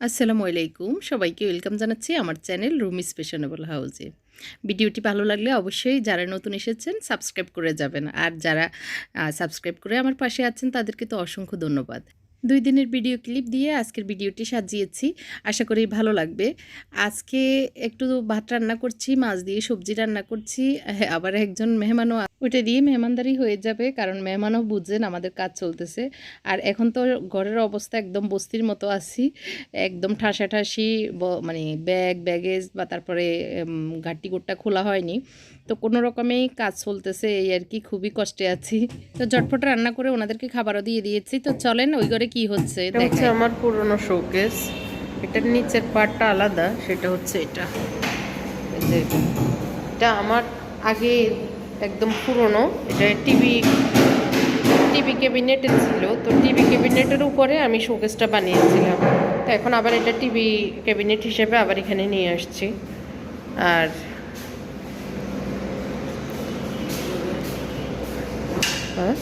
আসসালামু আলাইকুম। সবাইকে ওয়েলকাম জানাচ্ছি আমার চ্যানেল রুমিস ফ্যাশনেবল হাউসে। ভিডিওটি ভালো লাগলে অবশ্যই যারা নতুন এসেছেন, সাবস্ক্রাইব করে যাবেন। আর যারা সাবস্ক্রাইব করে আমার পাশে আছেন, তাদেরকে তো অসংখ্য ধন্যবাদ। দুই দিনের ভিডিও ক্লিপ দিয়ে আজকের ভিডিওটি সাজিয়েছি। আশা করি ভালো লাগবে। আজকে একটু ভাত রান্না করছি, মাছ দিয়ে সবজি রান্না করছি। আবার একজন মেহমানও ওইটা দিয়ে মেহমানদারি হয়ে যাবে কারণ মেহমানও বুঝছেন আমাদের কাজ চলতেছে। আর এখন তো ঘরের অবস্থা একদম বস্তির মতো আছি একদম ঠাসাঠাসি মানে ব্যাগ ব্যাগেজ বা তারপরে ঘাটটি গোট্টা খোলা হয়নি। তো কোনো রকমেই কাজ চলতেছে এই আর কি খুবই কষ্টে আছি। তো ঝটফট রান্না করে ওনাদেরকে খাবারও দিয়ে দিয়েছি। তো চলেন ওই ঘরে কি হচ্ছে আমার পুরনো শোকেস এটার নিচের পার্টটা আলাদা সেটা হচ্ছে এটা। এটা আমার আগে একদম পুরনো। এটা টিভি টিভি ক্যাবিনেটে ছিল। তো টিভি ক্যাবিনেটের উপরে আমি শোকেসটা বানিয়েছিলাম। তো এখন আবার এটা টিভি ক্যাবিনেট হিসেবে আবার এখানে নিয়ে আসছি। আর হ্যাঁ?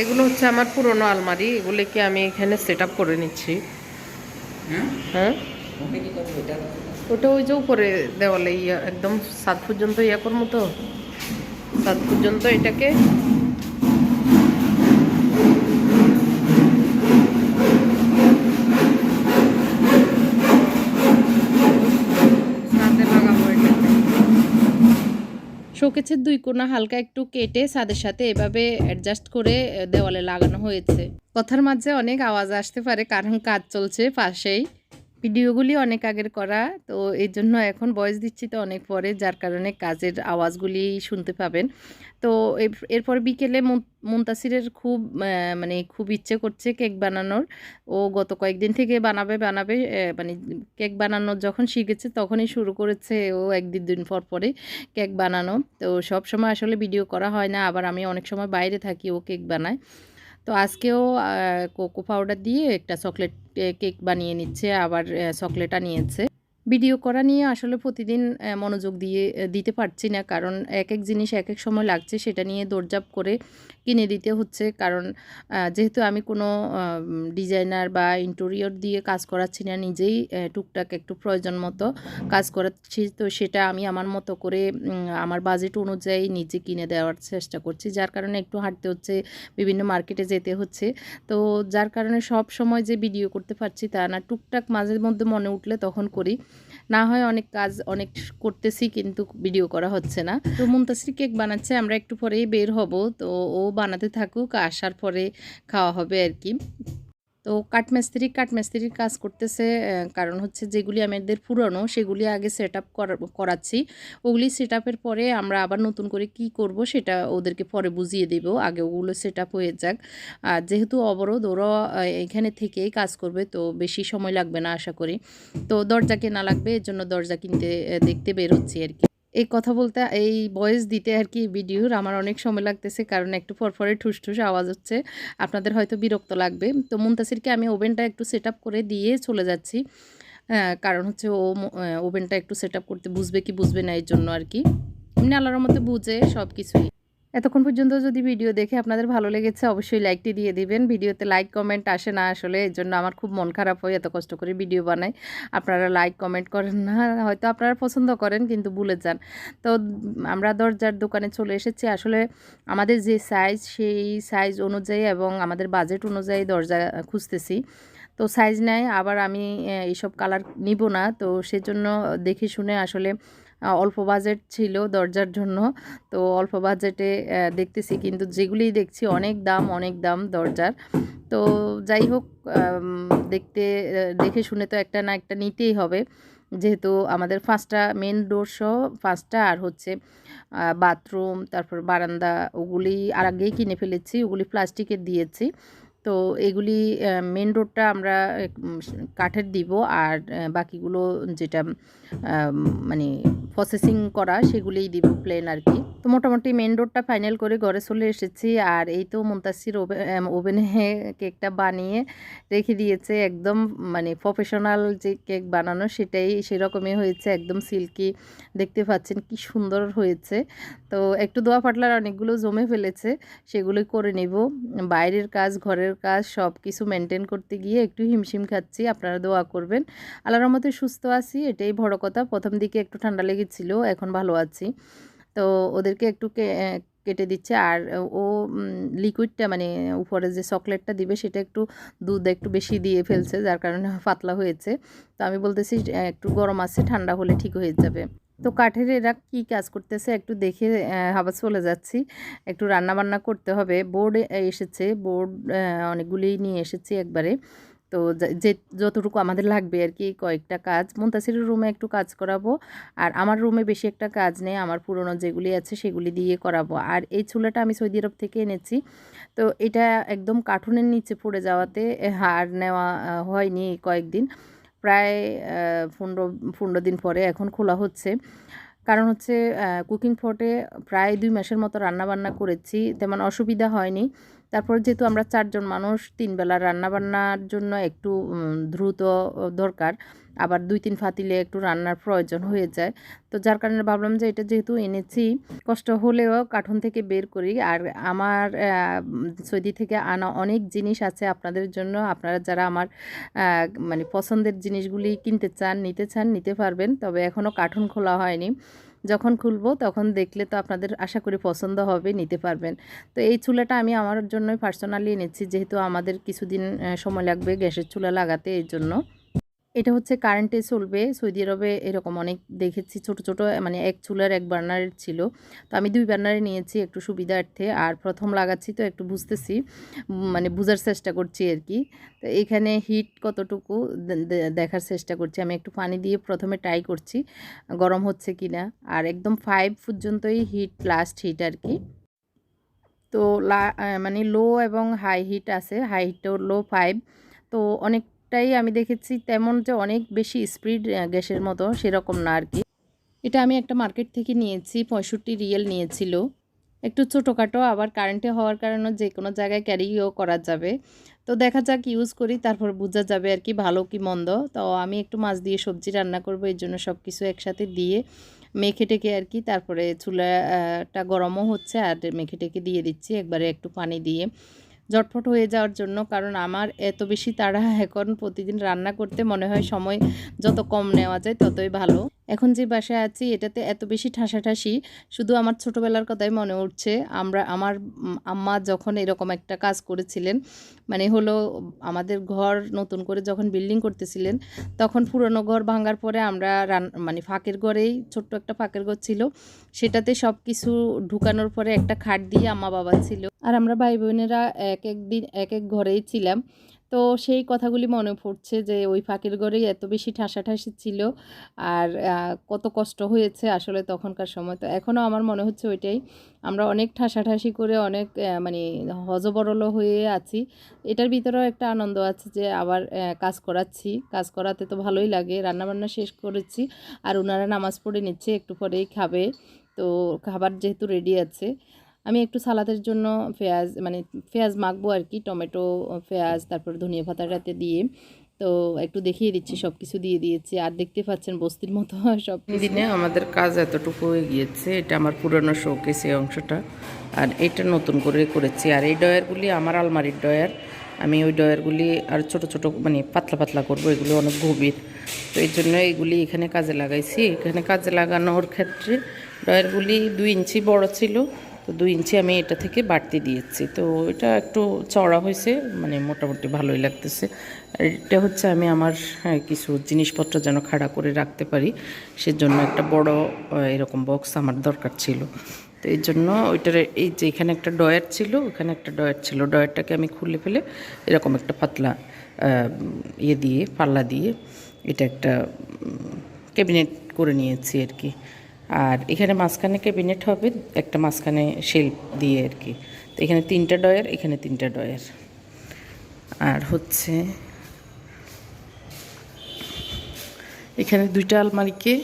এগুলো হচ্ছে আমার পুরনো আলমারি কি আমি এখানে সেট আপ করে নিচ্ছি। হ্যাঁ? ওটা ওই যে উপরে দেওয়ালে ইয়া একদম সাত পর্যন্ত ইয়া করব তো? সাত পর্যন্ত এটাকে ছাদে লাগাবো এটাকে শোকেসের দুই কোনা হালকা একটু কেটে ছাদের সাথে এভাবে অ্যাডজাস্ট করে দেওয়ালে লাগানো হয়েছে। কথার মাঝে অনেক আওয়াজ আসতে পারে, কারণ কাজ চলছে পাশেই। ভিডিওগুলি অনেক আগের করা, তো এই জন্য এখন ভয়েস দিচ্ছি তো অনেক পরে, যার কারণে কাজের আওয়াজগুলি শুনতে পাবেন। তো এরপর বিকেলে মুন- মুনতাসিরের খুব মানে খুব ইচ্ছে করছে কেক বানানোর। ও গত কয়েকদিন থেকে বানাবে বানাবে মানে কেক বানানোর যখন শিখেছে তখনই শুরু করেছে ও এক দিন পর পরে কেক বানানো। তো সব সময় আসলে ভিডিও করা হয় না, আবার আমি অনেক সময় বাইরে থাকি ও কেক বানায়। তো আজকেও কোকো পাউডার দিয়ে একটা চকলেট কেক বানিয়ে নিচ্ছে আবার চকলেটটা আনিয়েছে ভিডিও করা নিয়ে আসলে প্রতিদিন মনোযোগ দিয়ে দিতে পারছি না। কারণ এক এক জিনিস এক এক সময় লাগছে, সেটা নিয়ে দৌড়জাপ করে কিনে দিতে হচ্ছে। কারণ যেহেতু আমি কোনো ডিজাইনার বা ইন্টেরিয়র দিয়ে কাজ করাচ্ছি না, নিজেই টুকটাক একটু প্রয়োজন মতো কাজ করাচ্ছি। তো সেটা আমি আমার মতো করে আমার বাজেট অনুযায়ী নিজে কিনে দেওয়ার চেষ্টা করছি। যার কারণে একটু হাঁটতে হচ্ছে, বিভিন্ন মার্কেটে যেতে হচ্ছে। তো যার কারণে সব সময় যে ভিডিও করতে পারছি তা না, টুকটাক মাঝে মধ্যে মনে উঠলে তখন করি। না হয় অনেক কাজ, অনেক করতেছি কিন্তু ভিডিও করা হচ্ছে না। তো মুমতাসির কেক বানাচ্ছে, আমরা একটু পরেই বের হব। তো ও বানাতে থাকুক, আসার পরে খাওয়া হবে আর কি। তো কাঠমিস্ত্রি কাঠমিস্ত্রির কাজ করতেছে কারণ হচ্ছে যেগুলি আমাদের পুরনো সেগুলি আগে সেট আপ করাচ্ছি। ওগুলি সেট আপের পরে আমরা আবার নতুন করে কি করব সেটা ওদেরকে পরে বুঝিয়ে দেব, আগে ওগুলো সেট আপ হয়ে যাক। আর যেহেতু অবরোধ, ওরা এখানে থেকেই কাজ করবে, তো বেশি সময় লাগবে না আশা করি। তো দরজা কেনা লাগবে, এর জন্য দরজা কিনতে দেখতে বেরোচ্ছি আর কি। এই কথা বলতে, এই বয়েস দিতে আর কি ভিডিওর আমার অনেক সময় লাগতেছে, কারণ একটু ফরফরে ঠুস ঠুস আওয়াজ হচ্ছে। আপনাদের হয়তো বিরক্ত লাগবে। তো মুন্তাসিরকে আমি ওভেনটা একটু সেট করে দিয়ে চলে যাচ্ছি। কারণ হচ্ছে ও ওভেনটা একটু সেট করতে বুঝবে কি বুঝবে না এর জন্য আর কি। এমনি আল্লাহর মতো বুঝে সব কিছুই এতক্ষণ পর্যন্ত যদি ভিডিও দেখে আপনাদের ভালো লেগেছে, অবশ্যই লাইকটি দিয়ে দিবেন। ভিডিওতে লাইক কমেন্ট আসে না আসলে, এর জন্য আমার খুব মন খারাপ হয় এত কষ্ট করে ভিডিও বানাই। আপনারা লাইক কমেন্ট করেন না, হয়তো আপনারা পছন্দ করেন কিন্তু ভুলে যান। তো আমরা দরজার দোকানে চলে এসেছি। আসলে আমাদের যে সাইজ সেই সাইজ অনুযায়ী এবং আমাদের বাজেট অনুযায়ী দরজা খুঁজতেছি। তো সাইজ নেয়, আবার আমি এইসব কালার নিব না। তো সেজন্য দেখে শুনে আসলে অল্প বাজেট ছিল দরজার জন্য। তো অল্প বাজেটে দেখতেছি কিন্তু যেগুলি দেখছি অনেক দাম অনেক দাম দরজার। তো যাই হোক দেখতে দেখে শুনে তো একটা না একটা নিতেই হবে। যেহেতু আমাদের পাঁচটা মেন ডোর সহ পাঁচটা আর হচ্ছে বাথরুম তারপর বারান্দা, ওগুলি আর আগেই কিনে ফেলেছি, ওগুলি প্লাস্টিকের দিয়েছি। তো এগুলি মেন রোডটা আমরা কাঠের দিব আর বাকিগুলো যেটা মানে প্রসেসিং করা সেগুলিই দিব প্লেন আর কি। তো মোটামুটি মেন রোডটা ফাইনাল করে ঘরে চলে এসেছি আর এই তো মুন্তাসির ওভেনে কেকটা বানিয়ে রেখে দিয়েছে। একদম মানে প্রফেশনাল যে কেক বানানো সেটাই সেরকমই হয়েছে, একদম সিল্কি। দেখতে পাচ্ছেন কি সুন্দর হয়েছে। তো একটু দোয়া পাটলার অনেকগুলো জমে ফেলেছে, সেগুলোই করে নেব। বাইরের কাজ ঘরের কাজ সব কিছু মেনটেন করতে গিয়ে একটু হিমশিম খাচ্ছি, আপনারা দোয়া করবেন। আল্লাহর রহমতে সুস্থ আছি, এটাই বড় কথা। প্রথম দিকে একটু ঠান্ডা লেগেছিল, এখন ভালো আছি। তো ওদেরকে একটু কেটে দিচ্ছে। আর ও লিকুইডটা মানে উপরে যে চকলেটটা দিবে, সেটা একটু দুধ একটু বেশি দিয়ে ফেলছে, যার কারণে পাতলা হয়েছে। তো আমি বলতেছি একটু গরম আছে, ঠান্ডা হলে ঠিক হয়ে যাবে। তো কাঠের এরা কি কাজ করতেছে? একটু দেখে আবার চলে যাচ্ছি। একটু রান্না বান্না করতে হবে। বোর্ড এসেছে। বোর্ড অনেকগুলিই নিয়ে এসেছি একবারে। তো যে যতটুকু আমাদের লাগবে আর কি কয়েকটা কাজ। মুন্তাসিরের রুমে একটু কাজ করাবো। আর আমার রুমে বেশি একটা কাজ নেই। আমার পুরনো যেগুলি আছে সেগুলি দিয়ে করাবো। আর এই চুলাটা আমি সৌদি আরব থেকে এনেছি। তো এটা একদম কার্টুনের নিচে পড়ে যাওয়াতে হার নেওয়া হয়নি কয়েকদিন। প্রায় পনেরো পনেরো দিন পরে এখন খোলা হচ্ছে। কারণ হচ্ছে কুকিং ফটে প্রায় দুই মাসের মতো রান্নাবান্না করেছি, তেমন অসুবিধা হয়নি। তারপর যেহেতু আমরা চারজন মানুষ তিন বেলা রান্না বান্নার জন্য একটু দ্রুত দরকার। আবার দুই, তিন ফাতিলে একটু রান্নার প্রয়োজন হয়ে যায়। তো যার কারণে ভাবলাম যে এটা যেহেতু এনেছি, কষ্ট হলেও কার্টুন থেকে বের করি। আর আমার সৌদি থেকে আনা অনেক জিনিস আছে আপনাদের জন্য। আপনারা যারা আমার মানে পছন্দের জিনিসগুলি কিনতে চান, নিতে চান, নিতে পারবেন। তবে এখনও কার্টুন খোলা হয়নি। যখন খুলবো তখন দেখলে তো আপনাদের আশা করি পছন্দ হবে, নিতে পারবেন। তো এই চুলাটা আমি আমার জন্যই পার্সোনালি এনেছি। যেহেতু আমাদের কিছুদিন সময় লাগবে গ্যাসের চুলা লাগাতে, এই জন্য। এটা হচ্ছে কারেন্টে চলবে, সৌদি আরবে এরকম অনেক দেখেছি, ছোট ছোট মানে এক চুলার এক বার্নারের ছিল। তো আমি দুই বার্নারে নিয়েছি একটু সুবিধার্থে, আর প্রথম লাগাচ্ছি তো একটু বুঝতেছি মানে বোঝার চেষ্টা করছি আর কি। তো এখানে হিট কতটুকু দেখার চেষ্টা করছি। আমি একটু পানি দিয়ে প্রথমে ট্রাই করছি, গরম হচ্ছে কি না আর একদম ফাইভ পর্যন্তই হিট লাস্ট হিট আর কি। তো মানে লো এবং হাই হিট আছে হাই হিটও লো ফাইভ তো অনেকটাই আমি দেখেছি তেমন যে অনেক বেশি স্পিড গ্যাসের মতো, সেরকম না আর কি। এটা আমি একটা মার্কেট থেকে নিয়েছি, পঁয়ষট্টি রিয়েল নিয়েছিল। একটু ছোটোখাটো, আবার কারেন্টে হওয়ার কারণে যে কোনো জায়গায় ক্যারিও করা যাবে। তো দেখা যাক ইউজ করি, তারপর বোঝা যাবে আর কি ভালো কি মন্দ। তো আমি একটু মাছ দিয়ে সবজি রান্না করব এই জন্য সব কিছু একসাথে দিয়ে মেখে টেকে আর কি, তারপরে চুলাটা গরমও হচ্ছে, আর মেখে টেকে দিয়ে দিচ্ছি, একবারে একটু পানি দিয়ে। ঝটফট হয়ে যাওয়ার জন্য, কারণ আমার এত বেশি তাড়া এখন প্রতিদিন রান্না করতে মনে হয় সময় যত কম নেওয়া যায় ততই ভালো। এখন যে বাসায় আছি, এটাতে এত বেশি ঠাসাঠাসি, শুধু আমার ছোটোবেলার কথাই মনে উঠছে। আমরা, আমার আম্মা যখন এরকম একটা কাজ করেছিলেন মানে হলো আমাদের ঘর নতুন করে যখন বিল্ডিং করতেছিলেন, তখন পুরনো ঘর ভাঙার পরে আমরা রান মানে ফাঁকের ঘরেই, ছোট্ট একটা ফাঁকের ঘর ছিল। সেটাতে সব কিছু ঢুকানোর পরে একটা খাট দিয়ে আম্মা বাবা ছিল। আর আমরা ভাই বোনেরা এক এক দিন এক এক ঘরেই ছিলাম। তো সেই কথাগুলি মনে পড়ছে যে ওই ফাঁকের ঘরেই এত বেশি ঠাসাঠাসি ছিল আর কত কষ্ট হয়েছে আসলে তখনকার সময়। তো এখনও আমার মনে হচ্ছে ওইটাই। আমরা অনেক ঠাসাঠাসি করে অনেক মানে হজবরল হয়ে আছি। এটার ভিতরেও একটা আনন্দ আছে যে আবার কাজ করাচ্ছি। কাজ করাতে তো ভালোই লাগে। রান্নাবান্না শেষ করেছি আর ওনারা নামাজ পড়ে নিচ্ছে, একটু পরেই খাবে। তো খাবার যেহেতু রেডি আছে আমি একটু সালাদের জন্য পেঁয়াজ মানে পেঁয়াজ মাখবো আর কি টমেটো পেঁয়াজ তারপর ধনিয়া পাতাটাতে দিয়ে। তো একটু দেখিয়ে দিচ্ছি সব কিছু দিয়ে দিয়েছি। আর দেখতে পাচ্ছেন বস্তির মতো সব দিনে আমাদের কাজ এতটুকু হয়ে গিয়েছে এটা আমার পুরনো শোকেস এই অংশটা। আর এটা নতুন করে করেছি। আর এই ডয়ারগুলি আমার আলমারির ডয়ার আমি ওই ডয়ারগুলি আর ছোট ছোট মানে পাতলা পাতলা করব এগুলো অনেক গভীর। তো এই জন্য এইগুলি এখানে কাজে লাগাইছি। এখানে কাজে লাগানোর ক্ষেত্রে ডয়ারগুলি দুই ইঞ্চি বড় ছিল। তো দুই ইঞ্চি আমি এটা থেকে বাড়তি দিয়েছি। তো এটা একটু চড়া হয়েছে মানে মোটামুটি ভালোই লাগতেছে। আর এটা হচ্ছে আমি আমার হ্যাঁ, কিছু জিনিসপত্র যেন খাড়া করে রাখতে পারি সেজন্য একটা বড় এরকম বক্স আমার দরকার ছিল। তো এই জন্য ওইটার এই যে এখানে একটা ডয়ার ছিল ওখানে একটা ডয়ার ছিল। ডয়ারটাকে আমি খুলে ফেলে এরকম একটা পাতলা ইয়ে দিয়ে পাল্লা দিয়ে এটা একটা ক্যাবিনেট করে নিয়েছি আর কি। আর এখানে মাঝখানে ক্যাবিনেট হবে, একটা মাঝখানে শেল্ফ দিয়ে আর কি। তো এখানে তিনটা ডয়ার এখানে তিনটা ডয়ার আর হচ্ছে এখানে দুইটা আলমারিকে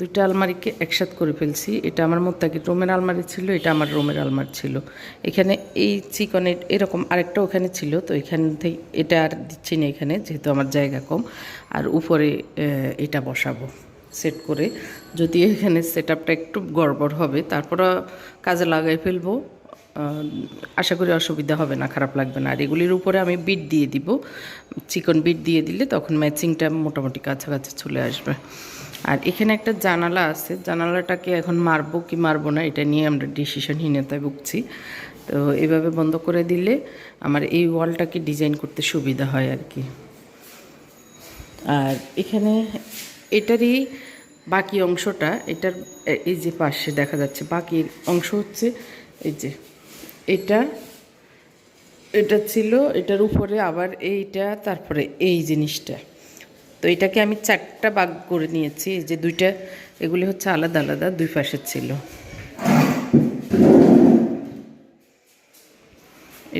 দুইটা আলমারিকে একসাথ করে ফেলছি। এটা আমার মোত্তাকির রোমের আলমারি ছিল, এটা আমার রোমের আলমারি ছিল। এখানে এই চিকনের এরকম আরেকটা ওখানে ছিল, তো এখান থেকে এটা আর দিচ্ছি না এখানে, যেহেতু আমার জায়গা কম। আর উপরে এটা বসাবো। সেট করে যদি এখানে সেট আপটা একটু গড়বড় হবে তারপরে কাজে লাগাই ফেলব আশা করি অসুবিধা হবে না, খারাপ লাগবে না। আর এগুলির উপরে আমি বিট দিয়ে দিব, চিকন বিট দিয়ে দিলে তখন ম্যাচিংটা মোটামুটি কাছাকাছি চলে আসবে। আর এখানে একটা জানালা আছে, জানালাটাকে এখন মারবো কি মারবো না, এটা নিয়ে আমরা ডিসিশনহীনতায় ভুগছি। তো এভাবে বন্ধ করে দিলে আমার এই ওয়ালটাকে ডিজাইন করতে সুবিধা হয় আর কি। আর এখানে এটারই বাকি অংশটা, এটার এই যে পাশে দেখা যাচ্ছে, বাকি অংশ হচ্ছে এই যে, এটা এটা ছিল, এটার উপরে আবার এইটা, তারপরে এই জিনিসটা। তো এটাকে আমি চারটা ভাগ করে নিয়েছি, এই যে দুইটা, এগুলি হচ্ছে আলাদা আলাদা, দুই পাশে ছিল।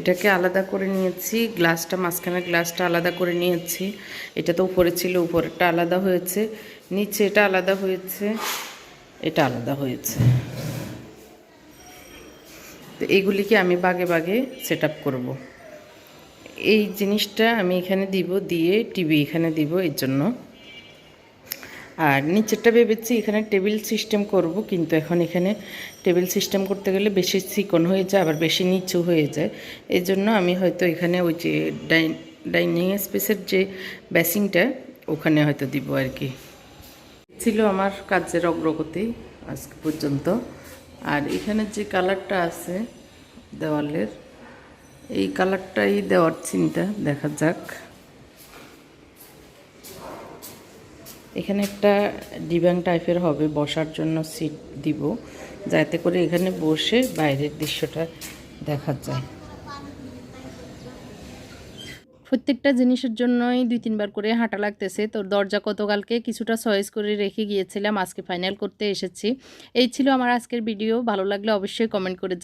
এটাকে আলাদা করে নিয়েছি, গ্লাসটা, মাঝখানের গ্লাসটা আলাদা করে নিয়েছি। এটা তো উপরে ছিল, উপরেরটা আলাদা হয়েছে নিচে এটা আলাদা হয়েছে, এটা আলাদা হয়েছে। তো এইগুলিকে আমি বাগে বাগে সেট আপ করব। এই জিনিসটা আমি এখানে দিব, দিয়ে টিভি এখানে দিব এর জন্য। আর নিচেরটা ভেবেছি এখানে টেবিল সিস্টেম করব, কিন্তু এখন এখানে টেবিল সিস্টেম করতে গেলে বেশি চিকন হয়ে যায়, আবার বেশি নিচু হয়ে যায়। এই জন্য আমি হয়তো এখানে ওই যে ডাইন ডাইনিং স্পেসের যে বেসিংটা ওখানে হয়তো দিব আর কি। ছিল আমার কাজের অগ্রগতি আজকে পর্যন্ত। আর এখানে যে কালারটা আছে দেওয়ালের, এই কালারটাই দেওয়ার চিন্তা, দেখা যাক। এখানে একটা ডিবাং টাইপের হবে, বসার জন্য সিট দিব, যাতে করে এখানে বসে বাইরের দৃশ্যটা দেখা যায়। প্রত্যেকটা জিনিসের জন্যই দুই তিনবার করে হাঁটা লাগতেছে। তো দরজা গতকালকে কিছুটা চয়েস করে রেখে গিয়েছিলাম, আজকে ফাইনাল করতে এসেছি। এই ছিল আমার আজকের ভিডিও ভালো লাগলে অবশ্যই কমেন্ট করে